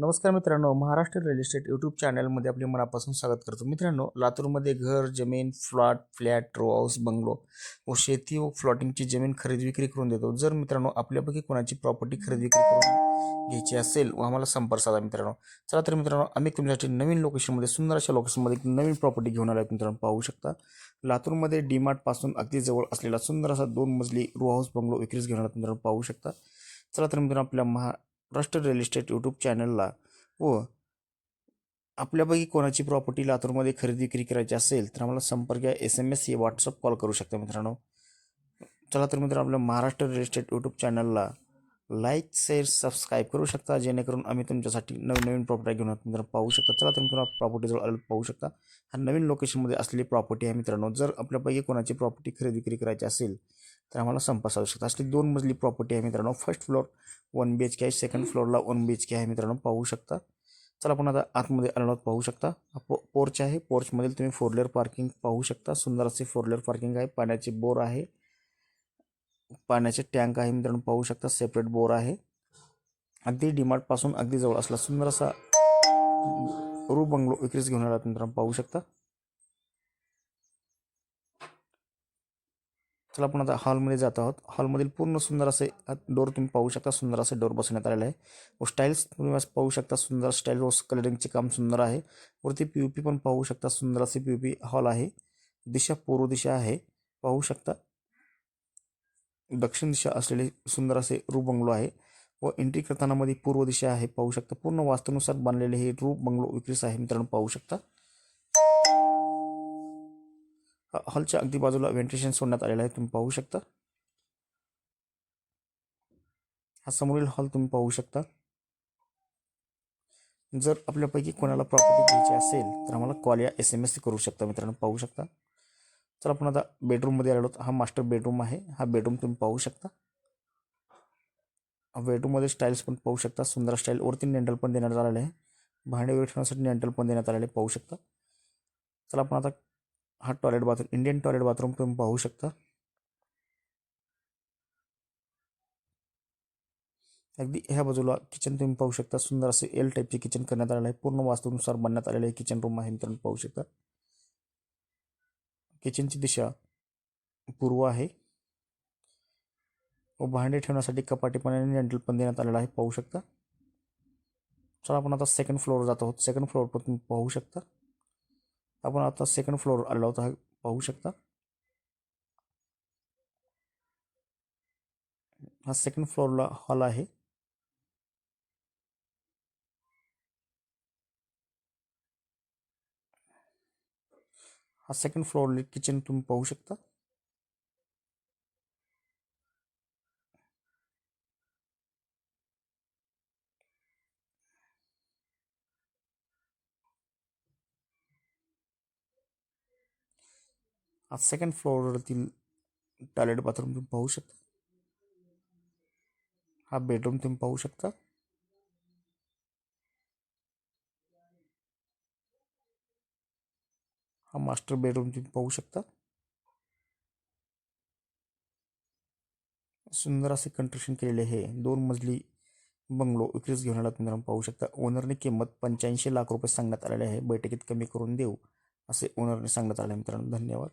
नमस्कार मित्रांनो Maharashtra real estate YouTube चॅनलमध्ये आपले मनापासून स्वागत करतो. मित्रांनो लातूरमध्ये घर जमीन plot flat row house bungalow व शेती व फ्लॉटिंगची जमीन खरेदी विक्री करून देतो. जर मित्रांनो आपल्यापैकी कोणाची प्रॉपर्टी खरेदी विक्री करून घ्यायची असेल व आम्हाला संपर्क साधा मित्रांनो चला तर मित्रांनो आम्ही तुमच्यासाठी नवीन लोकेशनमध्ये सुंदर अशा लोकेशनमध्ये एक नवीन प्रॉपर्टी घेऊन आलो मित्रांनो पाहू शकता. लातूरमध्ये डीमार्टपासून अगदी जवळ असलेला सुंदर असा दोन मजली रो हाऊस बंगलो विक्रीस घेऊन आला मित्रांनो पाहू शकता. चला तर मित्रांनो आपल्या महा राष्ट्र रिअल इस्टेट यूट्यूब चॅनलला व आपल्यापैकी कोणाची प्रॉपर्टी लातूरमध्ये खरेदी विक्री करायची असेल तर आम्हाला संपर्क या एस एम एस हे व्हॉट्सअप कॉल करू शकता मित्रांनो. चला तर मित्रांनो आपल्या महाराष्ट्र रिअल इस्टेट यूट्यूब चॅनलला लाईक शेअर सबस्क्राईब करू शकता. जेणेकरून आम्ही तुमच्यासाठी नवीन नवीन प्रॉपर्टी घेऊन मित्र मित्रांनो पाहू शकता. चला तर मित्रांनो प्रॉपर्टीजवळ आलं पाहू शकता. हा नवीन लोकेशनमध्ये असलेली प्रॉपर्टी आहे मित्रांनो. जर आपल्यापैकी कोणाची प्रॉपर्टी खरेदी विक्री करायची असेल तर आम्हाला संपास साधू शकता. असली दोन मजली प्रॉपर्टी आहे मित्रांनो. First floor one B H K आहे. सेकंड फ्लोअरला वन बी एच के आहे मित्रांनो. पाहू शकता. चला आपण आता आतमध्ये आलो पाहू शकता. पो पोर्च आहे. पोर्चमधील तुम्ही फोर लेअर पार्किंग पाहू शकता. सुंदर असे फोर लेअर पार्किंग आहे. पाण्याचे बोर आहे. पाण्याचे टँक आहे मित्रांनो. पाहू शकता. सेपरेट बोर आहे. अगदी डिमार्टपासून अगदी जवळ असला सुंदर असा रू बंगलो विक्रीस घेऊन आला मित्रांनो. पाहू शकता. चला आपण आता हॉलमध्ये जात आहोत. हॉलमधील पूर्ण सुंदर असे डोर तुम्ही पाहू शकता. सुंदर असे डोर बसवण्यात आलेले आहे. व स्टाईल्स तुम्ही पाहू शकता. सुंदर स्टाईल व कलरिंगचे काम सुंदर आहे. वरती पी यू पी पण पाहू शकता. सुंदर असे पी यू पी हॉल आहे. दिशा पूर्व दिशा आहे. पाहू शकता. दक्षिण दिशा असलेले सुंदर असे रू बंगलो आहे. व एंट्री करताना मध्ये पूर्व दिशा आहे. पाहू शकता. पूर्ण वास्तूनुसार बांधलेले हे रू बंगलो विक्रीस आहे. मित्रांनो पाहू शकता. हॉलच्या अगदी बाजूला व्हेंटिलेशन सोडण्यात आलेलं आहे तुम्ही पाहू शकता. हा समोरील हॉल तुम्ही पाहू शकता. जर आपल्यापैकी कोणाला प्रॉपर्टी घ्यायची असेल तर आम्हाला कॉल या एस एम एस करू शकता मित्रांनो पाहू शकता. तर आपण आता बेडरूममध्ये आलो हा मास्टर बेडरूम आहे. हा बेडरूम तुम्ही पाहू शकता. बेडरूममध्ये स्टाईल्स पण पाहू शकता. सुंदर स्टाईल वरती नेंटल पण देण्यात आलेलं आहे. भांडे वगैरे ठेवण्यासाठी नेंटल पण देण्यात आलेले पाहू शकता. चला आपण आता हा toilet bathroom Indian toilet bathroom तुम्ही पाहू शकता. अगदी ह्या बाजूला किचन तुम्ही पाहू शकता. सुंदर असे एल टाईपचे किचन करण्यात आलेलं आहे. पूर्ण वास्तूनुसार बनण्यात आलेलं आहे. किचन रूम आहे. मित्रांनो, पाहू शकता. किचनची दिशा पूर्व आहे. व भांडे ठेवण्यासाठी कपाटी पण आणि रेंटल पण देण्यात आलेलं आहे. पाहू शकता. चला, आपण आता सेकंड फ्लोअर जात आहोत. सेकंड फ्लोअर पण तुम्ही पाहू शकता. आपण आता सेकंड फ्लोअर आलेलो आहोत. हा पाहू शकता. हा सेकंड फ्लोअरला हॉल आहे. हा सेकंड फ्लोअर किचन तुम्ही पाहू शकता. हा सेकंड फ्लोअरवरील टॉयलेट बाथरूम तुम्ही पाहू शकता. हा बेडरूम तुम्ही पाहू शकता. हा मास्टर बेडरूम तुम्ही पाहू शकता. सुंदर असे कंस्ट्रक्शन केलेले आहे. दोन मजली बंगलो विक्रीस घेऊन आला तुम्ही पाहू शकता. ओनरने किंमत पंच्याऐंशी लाख रुपये सांगण्यात आलेले आहे. बैठकीत कमी करून देऊ असे ओनरने सांगण्यात आले मित्रांनो. धन्यवाद.